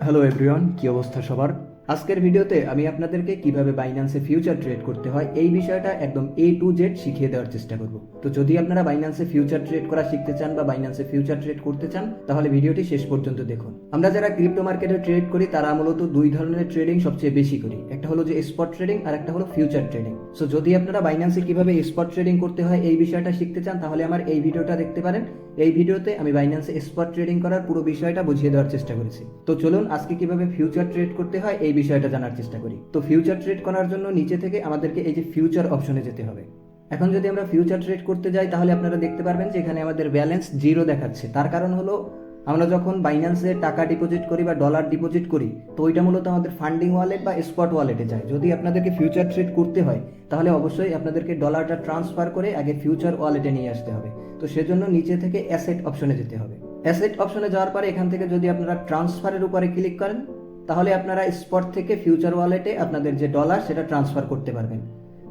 Hello everyone কী অবস্থা সবার? আজকের ভিডিওতে আমি আপনাদেরকে কীভাবে বাইন্যান্সে ফিউচার ট্রেড করতে হয়, এই বিষয়টা একদম এ টু জেড শিখিয়ে দেওয়ার চেষ্টা করব। তো যদি আপনারা বাইন্যান্সে ফিউচার ট্রেড করা শিখতে চান বা বাইন্যান্সে ফিউচার ট্রেড করতে চান, তাহলে ভিডিওটি শেষ পর্যন্ত দেখুন। আমরা যারা ক্রিপ্টো মার্কেটে ট্রেড করি, তারা মূলত দুই ধরনের ট্রেডিং সবচেয়ে বেশি করি। একটা হলো যে স্পট ট্রেডিং আর একটা হলো ফিউচার ট্রেডিং সো যদি আপনারা বাইন্যান্সে কীভাবে স্পট ট্রেডিং করতে হয়, এই বিষয়টা শিখতে চান, তাহলে আমার এই ভিডিওটা দেখতে পারেন। এই ভিডিওতে আমি বাইন্যান্সে স্পট ট্রেডিং করার পুরো বিষয়টা বুঝিয়ে দেওয়ার চেষ্টা করেছি। তো চলুন আজকে কীভাবে ফিউচার ট্রেড করতে হয়, এই বিষয়টা জানার চেষ্টা করি। তো ফিউচার ট্রেড করার জন্য নিচে থেকে আমাদেরকে এই যে ফিউচার অপশনে যেতে হবে। এখন যদি আমরা ফিউচার ট্রেড করতে যাই, তাহলে আপনারা দেখতে পারবেন যে এখানে আমাদের ব্যালেন্স জিরো দেখাচ্ছে। তার কারণ হলো, আমরা যখন বাইন্যান্সে টাকা ডিপোজিট করি বা ডলার ডিপোজিট করি, তো ওইটা মূলত আমাদের ফান্ডিং ওয়ালেট বা স্পট ওয়ালেটে যায়। যদি আপনাদেরকে ফিউচার ট্রেড করতে হয়, তাহলে অবশ্যই আপনাদেরকে ডলারটা ট্রান্সফার করে আগে ফিউচার ওয়ালেটে নিয়ে আসতে হবে। তো সেজন্য নিচে থেকে অ্যাসেট অপশনে যেতে হবে। অ্যাসেট অপশনে যাওয়ার পরে এখান থেকে যদি আপনারা ট্রান্সফারের উপরে ক্লিক করেন তাহলে আপনারা স্পট থেকে ফিউচার ওয়ালেটে আপনাদের যে ডলার সেটা ট্রান্সফার করতে পারবেন।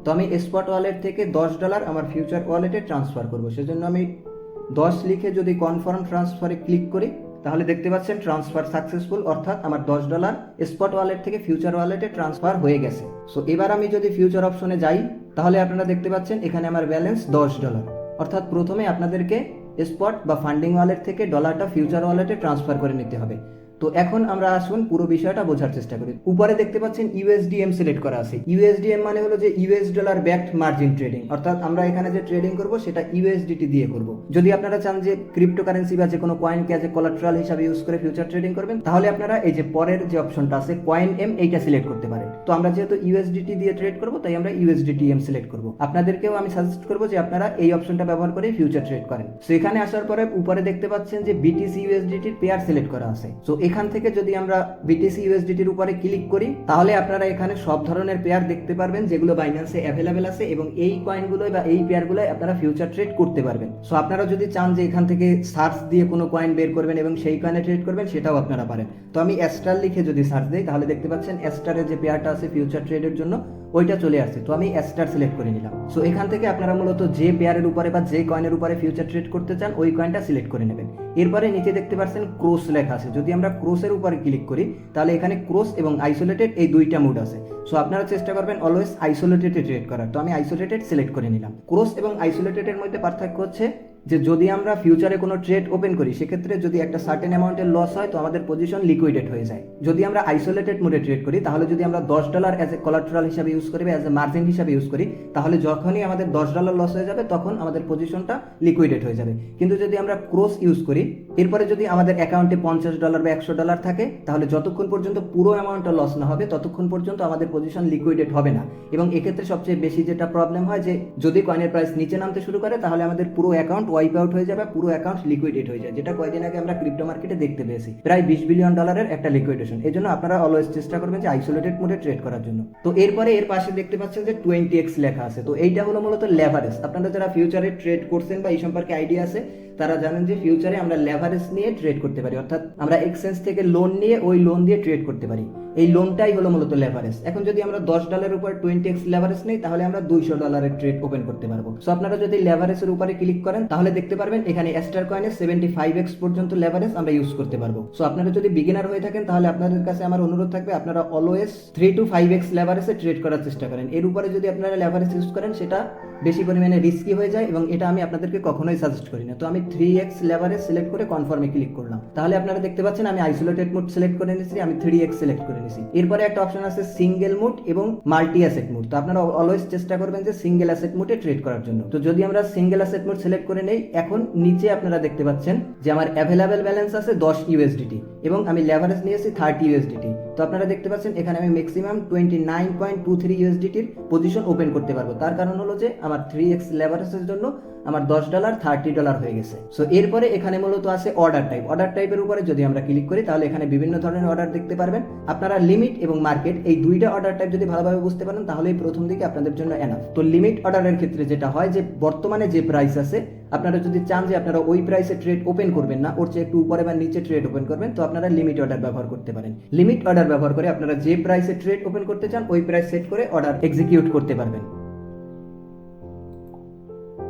তো আমি স্পট ওয়ালেট থেকে দশ ডলার আমার ফিউচার ওয়ালেটে ট্রান্সফার করব। সেজন্য আমি দশ লিখে যদি কনফার্ম ট্রান্সফারে ক্লিক করি, তাহলে দেখতে পাচ্ছেন ট্রান্সফার সাকসেসফুল অর্থাৎ আমার দশ ডলার স্পট ওয়ালেট থেকে ফিউচার ওয়ালেটে ট্রান্সফার হয়ে গেছে। সো এবার আমি যদি ফিউচার অপশনে যাই, তাহলে আপনারা দেখতে পাচ্ছেন এখানে আমার ব্যালেন্স দশ ডলার অর্থাৎ প্রথমে আপনাদেরকে স্পট বা ফান্ডিং ওয়ালেট থেকে ডলারটা ফিউচার ওয়ালেটে ট্রান্সফার করে নিতে হবে। তো এখন আমরা আসুন পুরো বিষয়টা বোঝার চেষ্টা করি। উপরে দেখতে পাচ্ছেন ইউএসডিএম সিলেক্ট করা আছে। ইউএসডিএম মানে হলো যে US dollar backed margin trading অর্থাৎ আমরা এখানে যে ট্রেডিং করব সেটা ইউএসডিটি দিয়ে করব। যদি আপনারা চান যে ক্রিপ্টোকারেন্সি বা যে কোনো কয়েনকে এ কোলাট্রাল হিসাবে ইউজ করে ফিউচার ট্রেডিং করবেন, তাহলে আপনারা এই যে পরের যে অপশনটা আছে কয়েন এম এইটা সিলেক্ট করতে পারেন। তো আমরা যেহেতু ইউএসডিটি দিয়ে ট্রেড করব, তাই আমরা ইউএসডিটি এম সিলেক্ট করব। আপনাদেরকেও আমি সাজেস্ট করব যে আপনারা এই অপশনটা ব্যবহার করে ফিউচার ট্রেড করেন। সো এখানে আসার পরে উপরে দেখতে পাচ্ছেন যে বিটিসি ইউএসডিটির পেয়ার সিলেক্ট করা আছে। সো এখান থেকে যদি আমরা বিটিসি ইউএসডিটির উপরে ক্লিক করি, তাহলে আপনারা এখানে সব ধরনের পেয়ার দেখতে পারবেন যেগুলো বাইন্যান্সে অ্যাভেলেবেল আছে এবং এই কয়েনগুলো বা এই পেয়ারগুলো আপনারা ফিউচার ট্রেড করতে পারবেন। সো আপনারা যদি চান যে এখান থেকে সার্চ দিয়ে কোনো কয়েন বের করবেন এবং সেই কয়েনে ট্রেড করবেন, সেটাও আপনারা পারেন। তো আমি অ্যাস্টার লিখে যদি সার্চ দিই, তাহলে দেখতে পাচ্ছেন অ্যাস্টারের যে পেয়ারটা আছে ফিউচার ট্রেডের জন্য ওইটা চলে আসছে। তো আমি অ্যাস্টার সিলেক্ট করে নিলাম। সো এখান থেকে আপনারা মূলত যে পেয়ারের উপরে বা যে কয়েনের উপরে ফিউচার ট্রেড করতে চান, ওই কয়েনটা সিলেক্ট করে নেবেন। এরপরে নিচে দেখতে পাচ্ছেন ক্রোস লেখা আছে। যদি আমরা ক্রোসের উপরে ক্লিক করি, তাহলে এখানে ক্রোস এবং আইসোলেটেড এই দুইটা মুড আছে। সো আপনারা চেষ্টা করবেন অলওয়েজ আইসোলেটেড ট্রেড করার। তো আমি আইসোলেটেড সিলেক্ট করে নিলাম। ক্রোস এবং আইসোলেটেডের মধ্যে পার্থক্য হচ্ছে যে যদি আমরা ফিউচারে কোনো ট্রেড ওপেন করি, সেক্ষেত্রে যদি একটা সার্টেন অ্যামাউন্টের লস হয়, তো আমাদের পজিশন লিকুইডেট হয়ে যায়। যদি আমরা আইসোলেটেড মোডে ট্রেড করি, তাহলে যদি আমরা দশ ডলার অ্যাজ এ কলাট্রাল হিসাবে ইউজ করি অ্যাজ এ মার্জিন হিসাবে ইউজ করি, তাহলে যখনই আমাদের দশ ডলার লস হয়ে যাবে, তখন আমাদের পজিশনটা লিকুইডেট হয়ে যাবে। কিন্তু যদি আমরা ক্রোস ইউজ করি, এরপরে যদি আমাদের অ্যাকাউন্টে পঞ্চাশ ডলার বা একশো ডলার থাকে, তাহলে যতক্ষণ পর্যন্ত পুরো অ্যামাউন্টটা লস না হবে, ততক্ষণ পর্যন্ত আমাদের পজিশন লিকুইডেট হবে না। এবং এক্ষেত্রে সবচেয়ে বেশি যেটা প্রবলেম হয়, যে যদি কয়েনের প্রাইস নিচে নামতে শুরু করে, তাহলে আমাদের পুরো অ্যাকাউন্ট ওয়াইপ আউট হয়ে যাবে, পুরো অ্যাকাউন্ট লিকুইডেট হয়ে যায় যেটা কয়েকদিন আগে আমরা ক্রিপ্টো মার্কেটে দেখতে পেয়েছি। প্রায় বিশ বিলিয়ন ডলারের একটা লিকুইডেশন এই জন্য আপনারা অলওয়েজ চেষ্টা করবেন যে আইসোলেটেড মোডে ট্রেড করার জন্য। তো এরপরে এর পাশে দেখতে পাচ্ছেন যে টোয়েন্টি এক্স লেখা আছে। তো এইটা হলো মূলত লেভারেজ আপনারা যারা ফিউচারে ট্রেড করছেন বা এই সম্পর্কে আইডিয়া আছে, তারা জানেন যে ফিউচারে আমরা লেভারেজ নিয়ে ট্রেড করতে পারি। অর্থাৎ আমরা এক্সচেঞ্জ থেকে লোন নিয়ে ওই লোন দিয়ে ট্রেড করতে পারি। এই লোনটাই হলো মূলত লেভারেজ এখন যদি আমরা দশ ডলারের উপর টোয়েন্টি এক্স লেভারেজ নেই, তাহলে আমরা দুইশো ডলারের ট্রেড ওপেন করতে পারব। সো আপনারা যদি লেভারেজের উপরে ক্লিক করেন, তাহলে দেখতে পারবেন এখানে স্টার কয়েনে সেভেন্টি ফাইভ এক্স পর্যন্ত লেভারেজ আমরা ইউজ করতে পারব। সো আপনারা যদি বিগিনার হয়ে থাকেন, তাহলে আপনাদের কাছে আমার অনুরোধ থাকবে, আপনারা always three two five X লেভারেজে trade করার চেষ্টা করেন। এর উপরে যদি আপনারা লেভারেজ ইউজ করেন, সেটা বেশি পরিমাণে রিস্কি হয়ে যায় এবং এটা আমি আপনাদেরকে কখনোই সাজেস্ট করি না। তো আমি থ্রি এক্স লেভারেজ সিলেক্ট করে কনফার্মে ক্লিক করলাম। তাহলে আপনারা দেখতে পাচ্ছেন, আমি আইসোলেটেড মোড সিলেক্ট করে নিয়েছি, আমি থ্রি এক্স সিলেক্ট করে নিয়েছি এরপরে একটা অপশন আছে সিঙ্গেল মুড এবং মাল্টি অ্যাসেট মুড তো আপনারা অলওয়েজ চেষ্টা করবেন যে সিঙ্গেল অ্যাসেট মুডে ট্রেড করার জন্য। তো যদি আমরা সিঙ্গেল অ্যাসেট মুড সিলেক্ট করে নেই, এখন নিচে আপনারা দেখতে পাচ্ছেন যে আমার অ্যাভেলেবেল ব্যালেন্স আছে দশ ইউএসডিটি এবং আমি লেভারেজ নিয়েছি থার্টি ইউএসডিটি তো আপনারা দেখতে পাচ্ছেন, এখানে আমি maximum twenty nine point two three ইউএসডিটির position open করতে পারব। তার কারণ হলো যে, আমার থ্রি এক্স লেভারেজের জন্য আমার দশ ডলার থার্টি ডলার হয়ে গেছে। সো এরপরে এখানে মূলত আছে অর্ডার টাইপ অর্ডার টাইপের উপরে যদি আমরা ক্লিক করি, তাহলে এখানে বিভিন্ন ধরনের অর্ডার দেখতে পারবেন। আপনারা লিমিট এবং মার্কেট এই দুইটা অর্ডার টাইপ যদি ভালোভাবে বুঝতে পারেন, তাহলেই প্রথম দিকে আপনাদের জন্য এনাফ তো লিমিট অর্ডারের ক্ষেত্রে যেটা হয় যে, বর্তমানে যে প্রাইস আছে আপনারা যদি চান যে আপনারা ওই প্রাইসে ট্রেড ওপেন করবেন না, ওর চেয়ে একটু উপরে বা নিচে ট্রেড ওপেন করবেন, তো আপনারা লিমিট অর্ডার ব্যবহার করতে পারেন। লিমিট অর্ডার ব্যবহার করে আপনারা যে প্রাইসে ট্রেড ওপেন করতে চান, ওই প্রাইস সেট করে অর্ডার এক্সিকিউট করতে পারবেন।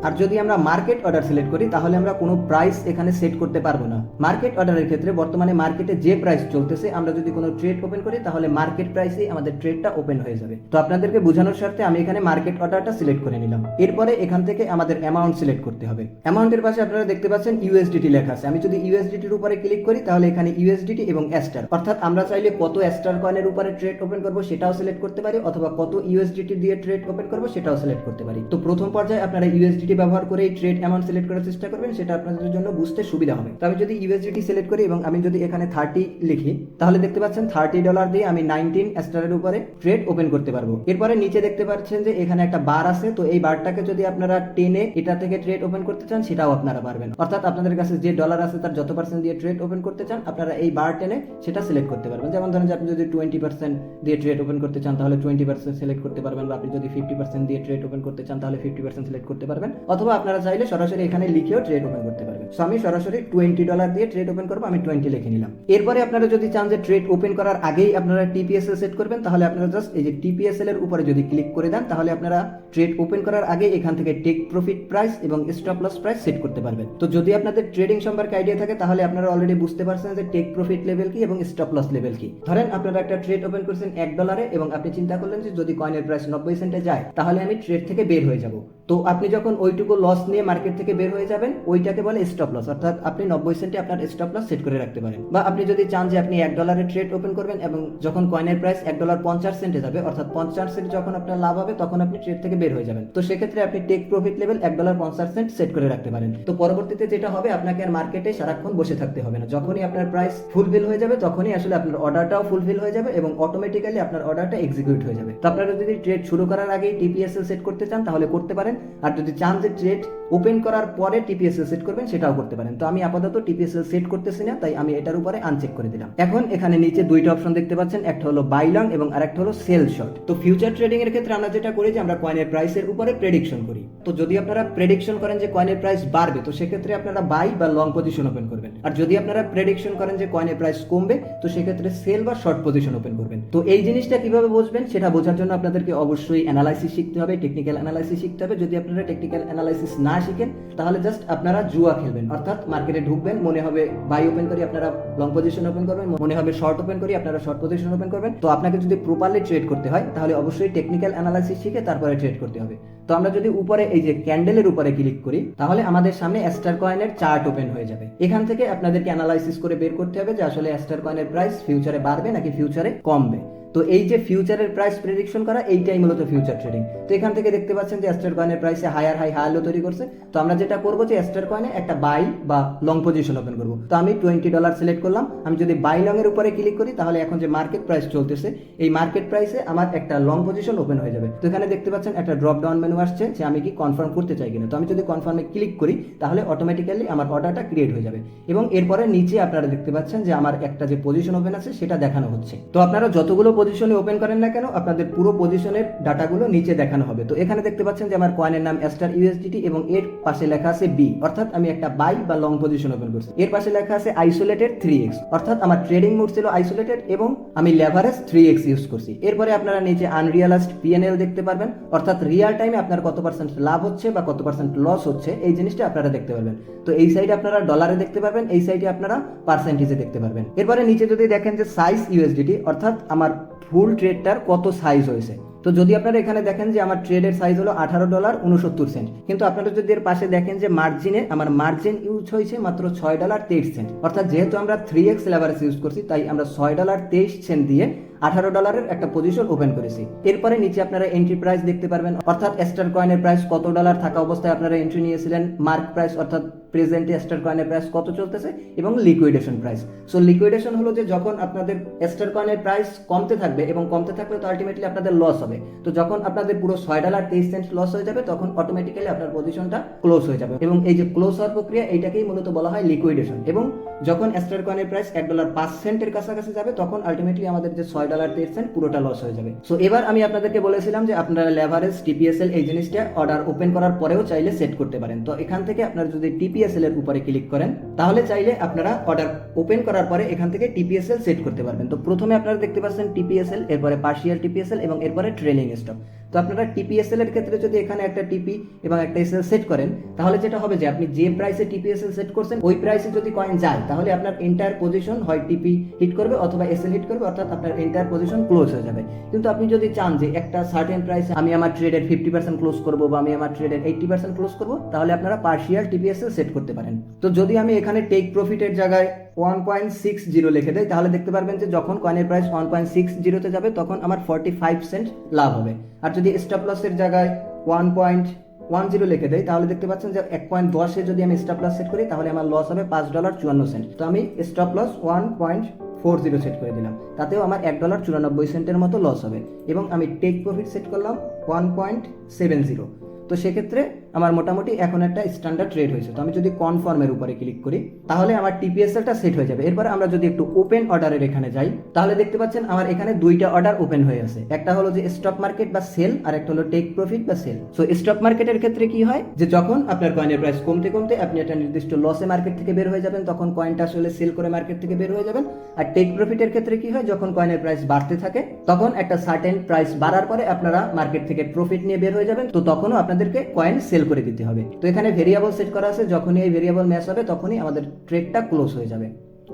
আর যদি আমরা মার্কেট অর্ডার সিলেক্ট করি, তাহলে আমরা কোনো প্রাইস এখানে সেট করতে পারব না। মার্কেট অর্ডারের ক্ষেত্রে বর্তমানে মার্কেটে যে প্রাইস চলতেছে, আমরা যদি কোনো ট্রেড ওপেন করি, তাহলে মার্কেট প্রাইসেই আমাদের ট্রেডটা ওপেন হয়ে যাবে। তো আপনাদেরকে বোঝানোর স্বার্থে আমি এখানে মার্কেট অর্ডারটা সিলেক্ট করে নিলাম। এরপরে এখান থেকে আমাদের অ্যামাউন্ট সিলেক্ট করতে হবে। অ্যামাউন্টের পাশে আপনারা দেখতে পাচ্ছেন ইউএসডিটি লেখা আছে। আমি যদি ইউএসডিটির উপরে ক্লিক করি, তাহলে এখানে ইউএসডিটি এবং অ্যাস্টার অর্থাৎ আমরা চাইলে কত অ্যাস্টার কয়েনের উপরে ট্রেড ওপেন করব সেটাও সিলেক্ট করতে পারি, অথবা কত ইউএসডিটি দিয়ে ট্রেড ওপেন করব সেটাও সিলেক্ট করতে পারি। তো প্রথম পর্যায়ে আপনারা ইউএসডিটি ব্যবহার করে এই ট্রেড অ্যামাউন্ট সিলেক্ট করার চেষ্টা করবেন, সেটা আপনাদের জন্য বুঝতে সুবিধা হবে। তো আমি যদি ইউএসডিটি সিলেক্ট করি এবং আমি যদি এখানে থার্টি লিখি, তাহলে দেখতে পাচ্ছেন থার্টি ডলার দিয়ে আমি নাইনটিন স্টারের উপরে ট্রেড ওপেন করতে পারব। এরপরে নিচে দেখতে পাচ্ছেন যে এখানে একটা বার আছে, তো এই বারটাকে যদি আপনারা টেনে এটা থেকে ট্রেড ওপেন করতে চান, সেটাও আপনারা পারবেন। অর্থাৎ আপনাদের কাছে যে ডলার আছে, তার যত পার্সেন্ট দিয়ে ট্রেড ওপেন করতে চান, আপনারা এই বার টেনে সেটা সিলেক্ট করতে পারবেন। যেমন ধরেন যে আপনি যদি টোয়েন্টি পার্সেন্ট দিয়ে ট্রেড ওপেন করতে চান, তাহলে টোয়েন্টি পার্সেন্ট সিলেক্ট করতে পারবেন, বা আপনি যদি ফিফটি পার্সেন্ট দিয়ে ট্রেড ওপেন করতে চান, তাহলে ফিফটি পার্সেন্ট সিলেক্ট করতে পারবেন। অথবা আপনারা চাইলে সরাসরি এখানে লিখেও ট্রেড ওপেন করতে পারবেন। সো আমি সরাসরি টোয়েন্টি ডলার দিয়ে ট্রেড ওপেন করব, আমি টোয়েন্টি লিখে নিলাম। এরপরে আপনারা যদি চান যে ট্রেড ওপেন করার আগেই আপনারা টিপিএসএল সেট করবেন, তাহলে আপনারা জাস্ট এই যে টিপিএসএল এর উপরে যদি ক্লিক করে দেন, তাহলে আপনারা ট্রেড ওপেন করার আগে এখান থেকে টেক প্রফিট প্রাইস এবং স্টপ লস প্রাইস সেট করতে পারবেন। তো যদি আপনাদের ট্রেডিং সম্পর্কে আইডিয়া থাকে, তাহলে আপনারা অলরেডি বুঝতে পারছেন যে টেক প্রফিট লেভেল কি এবং স্টপ লস লেভেল কি। ধরেন আপনারা একটা ট্রেড ওপেন করছেন এক ডলারে এবং আপনি চিন্তা করলেন যে যদি কয়েনের প্রাইস নব্বই সেন্টে যায়, তাহলে আমি ট্রেড থেকে বের হয়ে যাব। তো আপনি যখন ওইটুকু লস নিয়ে মার্কেট থেকে বের হয়ে যাবেন, ওইটাকে বলে স্টপ লস অর্থাৎ আপনি নব্বই সেন্টে আপনার স্টপ লস সেট করে রাখতে পারেন। বা আপনি যদি চান যে আপনি এক ডলারে ট্রেড ওপেন করবেন এবং যখন কয়েনের প্রাইস এক ডলার পঞ্চাশ সেন্টে যাবে, অর্থাৎ পঞ্চাশ সেন্ট যখন আপনার লাভ হবে, তখন আপনি ট্রেড থেকে বের হয়ে যাবেন। তো সেক্ষেত্রে আপনি টেক প্রফিট লেভেল এক ডলার পঞ্চাশ সেন্ট সেট করে রাখতে পারেন। তো পরবর্তীতে যেটা হবে, আপনাকে আর মার্কেটে সারাক্ষণ বসে থাকতে হবে না। যখনই আপনার প্রাইস ফুলফিল হয়ে যাবে, তখনই আসলে আপনার অর্ডারটাও ফুলফিল হয়ে যাবে এবং অটোমেটিক্যালি আপনার অর্ডারটা এক্সিকিউট হয়ে যাবে। তো আপনারা যদি ট্রেড শুরু করার আগেই টিপিএসএল সেট করতে চান, তাহলে করতে পারেন। আর যদি চান যে ট্রেড ওপেন করার পরে টিপিএসএল সেট করবেন, সেটাও করতে পারেন। তো আমি আপাতত টিপিএসএল সেট করতেছি না, তাই আমি এটার উপরে আনচেক করে দিলাম। এখন এখানে নিচে দুইটা অপশন দেখতে পাচ্ছেন, একটা হলো বাই লং এবং আরেকটা হলো সেল শর্ট তো ফিউচার ট্রেডিং এর ক্ষেত্রে আমরা যেটা করি যে, আমরা কয়েনের প্রাইসের উপরে প্রেডিকশন করি। তো যদি আপনারা প্রেডিকশন করেন যে কয়েনের প্রাইস বাড়বে, তো সেক্ষেত্রে আপনারা বাই বা লং পজিশন ওপেন করবেন। আর যদি আপনারা প্রেডিকশন করেন যে কয়েনের প্রাইস কমবে, তো সেক্ষেত্রে সেল বা শর্ট পজিশন ওপেন করবেন। তো এই জিনিসটা কীভাবে বুঝবেন, সেটা বোঝার জন্য আপনাদেরকে অবশ্যই অ্যানালাইসিস শিখতে হবে টেকনিক্যাল অ্যানালাইসিস শিখতে হবে। যদি আপনারা টেকনিক্যাল অ্যানালাইসিস না শিখেন, তাহলে জাস্ট আপনারা জুয়া খেলবেন। অর্থাৎ মার্কেটে ঢুকবেন, মনে হবে বাই ওপেন করি, আপনারা লং পজিশন ওপেন করবেন, মনে হবে শর্ট ওপেন করি, আপনারা শর্ট পজিশন ওপেন করবেন। তো আপনাকে যদি প্রপারলি ট্রেড করতে হয়, তাহলে অবশ্যই টেকনিক্যাল অ্যানালাইসিস শিখে তারপরে ট্রেড করতে হবে। তো আমরা যদি উপরে এই যে ক্যান্ডেলের উপরে ক্লিক করি, তাহলে আমাদের সামনে অ্যাস্টার কয়েনের চার্ট ওপেন হয়ে যাবে। এখান থেকে আপনাদেরকে অ্যানালাইসিস করে বের করতে হবে যে আসলে অ্যাস্টার কয়েনের প্রাইস ফিউচারে বাড়বে নাকি ফিউচারে কমবে। তো এই যে ফিউচারের প্রাইস প্রেডিকশন করা, এইটাই মূলত ফিউচার ট্রেডিং তো এখান থেকে দেখতে পাচ্ছেন যে অ্যাস্টার কয়েনের প্রাইসে হায়ার হাই হায়ার লো তৈরি করছে। তো আমরা যেটা করব যে অ্যাস্টার কয়েনে একটা বাই বা লং পজিশন ওপেন করব। তো আমি টোয়েন্টি ডলার সিলেক্ট করলাম। আমি যদি বাই লং এর উপরে ক্লিক করি, তাহলে এখন যে মার্কেট প্রাইস চলতেছে, এই মার্কেট প্রাইসে আমার একটা লং পজিশন ওপেন হয়ে যাবে। তো এখানে দেখতে পাচ্ছেন একটা ড্রপ ডাউন মেনু আসছে, যে আমি কি কনফার্ম করতে চাই কিনা। তো আমি যদি কনফার্মে ক্লিক করি, তাহলে অটোমেটিক্যালি আমার অর্ডারটা ক্রিয়েট হয়ে যাবে। এবং এরপরে নিচে আপনারা দেখতে পাচ্ছেন যে আমার একটা যে পজিশন ওপেন আছে, সেটা দেখানো হচ্ছে। তো আপনারা যতগুলো পজিশনে ওপেন করেন না কেন, আপনাদের পুরো পজিশনের ডাটাগুলো নিচে দেখানো হবে। তো এখানে দেখতে পাচ্ছেন যে আমার কয়েনের নাম এস্টার ইউএসডিটি এবং এর পাশে লেখা আছে বি অর্থাৎ আমি একটা বাই বা লং পজিশন ওপেন করছি। এর পাশে লেখা আছে আইসোলেটেড থ্রি এক্স অর্থাৎ আমার ট্রেডিং মোড ছিল আইসোলেটেড এবং আমি লেভারেজ থ্রি এক্স ইউজ করছি। এরপরে আপনারা নিচে আনরিয়ালাইজড পিএনএল দেখতে পারবেন। অর্থাৎ রিয়াল টাইমে আপনার কত পার্সেন্ট লাভ হচ্ছে বা কত পার্সেন্ট লস হচ্ছে, এই জিনিসটা আপনারা দেখতে পারবেন। তো এই সাইডে আপনারা ডলারে দেখতে পারবেন, এই সাইডে আপনারা পার্সেন্টেজে দেখতে পারবেন। এরপরে নিচে যদি দেখেন যে সাইজ ইউএসডিটি অর্থাৎ আমার ফুল ট্রেডটার কত সাইজ হয়েছে? তো যদি আপনারা এখানে দেখেন যে আমার ট্রেডের সাইজ হলো আঠারো ডলার উনসত্তর সেন্ট কিন্তু আপনারা যদি এর পাশে দেখেন যে মার্জিনে আমার মার্জিন ইউজ হয়েছে মাত্র ছয় ডলার তেইশ সেন্ট অর্থাৎ যেহেতু আমরা থ্রি এক্স লেভারেজ ইউজ করছি, তাই আমরা ছয় ডলার তেইশ সেন্ট দিয়ে আঠারো ডলারের একটা পজিশন ওপেন করেছি। এরপরে নিচে আপনারা এন্ট্রি প্রাইস দেখতে পারবেন। অর্থাৎ স্টার কয়েনের প্রাইস কত ডলার থাকা অবস্থায় আপনারা এন্ট্রি নিয়েছিলেন? মার্ক প্রাইস অর্থাৎ প্রেজেন্টে স্টার কয়েনের প্রাইস কত চলতেছে? এবং লিকুইডেশন প্রাইস সো লিকুইডেশন হলো যে যখন আপনাদের স্টার কয়েনের প্রাইস কমতে থাকবে এবং কমতে থাকবে তো আলটিমেটলি আপনাদের লস হবে। তো যখন আপনাদের পুরো ছয় ডলার তেইশ সেন্ট লস হয়ে যাবে, তখন অটোমেটিক্যালি আপনার পজিশনটা ক্লোজ হয়ে যাবে। এবং এই যে ক্লোজ হওয়ার প্রক্রিয়া, এইটাকেই মূলত বলা হয় লিকুইডেশন এবং যখন স্টার কয়েনের প্রাইস এক ডলার পাঁচ সেন্টের কাছাকাছি যাবে, তখন আলটিমেটলি আমাদের যে ছয় ডলার তেইশ সেন্ট পুরোটা লস হয়ে যাবে। সো এবার আমি আপনাদেরকে বলেছিলাম যে আপনারা লেভারেজ টিপিএসএল এই জিনিসটা অর্ডার ওপেন করার পরেও চাইলে সেট করতে পারেন। তো, এখান থেকে আপনারা যদি টিপিএসএল এর উপরে ক্লিক করেন, তাহলে চাইলে আপনারা অর্ডার ওপেন করার পরে এখান থেকে টিপিএসএল সেট করতে পারবেন। তো, প্রথমে আপনারা দেখতে পাচ্ছেন টিপিএসএল এরপরে পার্শিয়াল টিপিএসএল এবং এরপরে ট্রেলিং স্টপ তো আপনারা টিপিএসএল এর ক্ষেত্রে যদি এখানে একটা টিপি এবং একটা এসএল সেট করেন, তাহলে যেটা হবে যে আপনি যে প্রাইসে টিপিএসএল সেট করছেন, ওই প্রাইসে যদি কয়েন যায়, তাহলে আপনার এন্টায়ার পজিশন হয় টিপি হিট করবে অথবা এসএল হিট করবে, অর্থাৎ আপনার এন্টায়ার পজিশন ক্লোজ হয়ে যাবে। কিন্তু আপনি যদি চান যে একটা সার্টেন প্রাইসে আমি আমার ট্রেডের ফিফটি পার্সেন্ট ক্লোজ করব বা আমি আমার ট্রেডের এইটটি পার্সেন্ট ক্লোজ করব, তাহলে আপনারা পার্সিয়াল টিপিএসএল সেট করতে পারেন। তো যদি আমি এখানে টেক প্রফিটের জায়গায় ওয়ান পয়েন্ট সিক্স জিরো লিখে দেয়, তাহলে দেখতে পারবেন যে যখন কয়েনের প্রাইস ওয়ান পয়েন্ট সিক্স জিরোতে যাবে, তখন আমার ফর্টি ফাইভ সেন্ট লাভ হবে। আর যদি স্টপ লসের জায়গায় ওয়ান পয়েন্ট ওয়ান জিরো লিখে দেয়, তাহলে দেখতে পাচ্ছেন যে এক পয়েন্ট দশে যদি আমি স্টপ লস সেট করি, তাহলে আমার লস হবে পাঁচ ডলার চুয়ান্ন সেন্ট। তো আমি stop loss one point four zero set করে দিলাম, তাতেও আমার এক ডলার চুরানব্বই সেন্টের মতো লস হবে। এবং আমি টেক প্রফিট সেট করলাম ওয়ান পয়েন্ট সেভেন জিরো তো সেক্ষেত্রে আমার মোটামুটি এখন একটা স্ট্যান্ডার্ড রেট হয়েছে। তো আমি যদি কনফার্মের উপরে ক্লিক করি, তাহলে আমার টিপিএসএলটা সেট হয়ে যাবে। এরপর আমরা যদি একটু ওপেন অর্ডারের এখানে যাই, তাহলে দেখতে পাচ্ছেন আমার এখানে দুইটা অর্ডার ওপেন হয়ে আছে। একটা হলো যে স্টক মার্কেট বা সেল আর একটা হলো টেক প্রফিট বা সেল সো স্টক মার্কেটের ক্ষেত্রে কি হয়? যে যখন আপনার কয়েনের প্রাইস কমতে কমতে আপনি একটা নির্দিষ্ট লসে মার্কেট থেকে বের হয়ে যাবেন, তখন কয়েনটা আসলে সেল করে মার্কেট থেকে বের হয়ে যাবেন। আর টেক প্রফিটের ক্ষেত্রে কি হয়? যখন কয়েনের প্রাইস বাড়তে থাকে, তখন একটা সার্টেন প্রাইস বাড়ার পরে আপনারা মার্কেট থেকে প্রফিট নিয়ে বের হয়ে যাবেন। তো তখনও আপনাদেরকে কয়েন সেল করে দিতে হবে। তো এখানে ভেরিয়েবল সেট করা আছে, যখনই এই ভেরিয়েবল ম্যাচ হবে, তখনই আমাদের ট্রেডটা ক্লোজ হয়ে যাবে।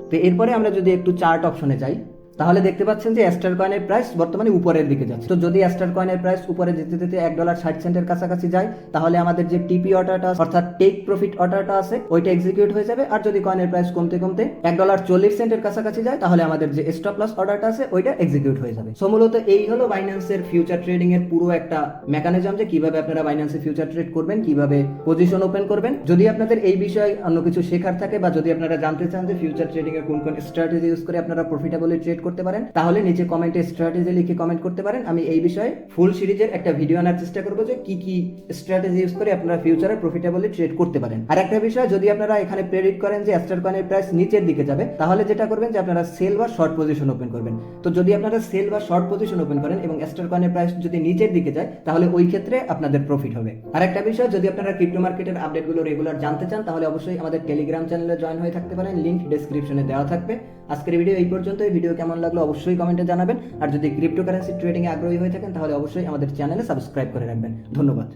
তো এরপরে আমরা যদি একটু চার্ট অপশনে যাই তাহলে দেখতে পাচ্ছেন যে অ্যাস্টার কয়েনের প্রাইস বর্তমানে উপরের দিকে যাচ্ছে। তো যদি অ্যাস্টার কয়েনের প্রাইস উপরে যেতে যেতে এক ডলার ষাট সেন্টের কাছাকাছি যায়, তাহলে আমাদের যে টিপি অর্ডারটা অর্থাৎ টেক প্রফিট অর্ডারটা আছে, ওইটা এক্সিকিউট হয়ে যাবে। আর যদি কয়েনের প্রাইস কমতে কমতে এক ডলার চল্লিশ সেন্টের কাছাকাছি যায়, তাহলে আমাদের যে স্টপ লস অর্ডারটা আছে, ওইটা এক্সিকিউট হয়ে যাবে। সো মূলত এই হলো বাইন্যান্সের ফিউচার ট্রেডিং এর পুরো একটা মেকানিজম যে কীভাবে আপনারা বাইন্যান্সে ফিউচার ট্রেড করবেন, কীভাবে পজিশন ওপেন করবেন। যদি আপনাদের এই বিষয়ে অন্য কিছু শেখার থাকে বা যদি আপনারা জানতে চান যে ফিউচার ট্রেডিং এর কোন কোন স্ট্র্যাটেজি ইউজ করে আপনারা প্রফিটেবলি ট্রেড করতে পারেন, তাহলে নিচে কমেন্টে স্ট্র্যাটেজি লিখে কমেন্ট করতে পারেন। আমি এই বিষয়ে ফুল সিরিজের একটা ভিডিও আনার চেষ্টা করব যে কি কি স্ট্র্যাটেজি ইউজ করে আপনারা ফিউচারে প্রফিটেবলি ট্রেড করতে পারেন। আর একটা বিষয়, যদি আপনারা এখানে প্রেডিক্ট করেন যে অ্যাস্টার কয়েনের প্রাইস নিচের দিকে যাবে, তাহলে যেটা করবেন যে আপনারা সেল বা শর্ট পজিশন ওপেন করবেন। তো যদি আপনারা সেল বা শর্ট পজিশন ওপেন করেন এবং অ্যাস্টার কয়েনের প্রাইস যদি নিচের দিকে যায়, তাহলে ওই ক্ষেত্রে আপনাদের প্রফিট হবে। আর একটা বিষয়, যদি আপনারা ক্রিপ্টো মার্কেটের আপডেটগুলো রেগুলার জানতে চান, তাহলে অবশ্যই আমাদের টেলিগ্রাম চ্যানেলে জয়েন হয়ে থাকতে পারেন। লিঙ্ক ডেসক্রিপশনে দেওয়া থাকবে। আজকের ভিডিও এই পর্যন্ত এই ভিডিও কেমন লাগল অবশ্যই কমেন্টে জানাবেন। আর যদি ক্রিপ্টোকারেন্সি ট্রেডিংয়ে আগ্রহী হয়ে থাকেন, তাহলে অবশ্যই আমাদের চ্যানেলে সাবস্ক্রাইব করে রাখবেন। ধন্যবাদ।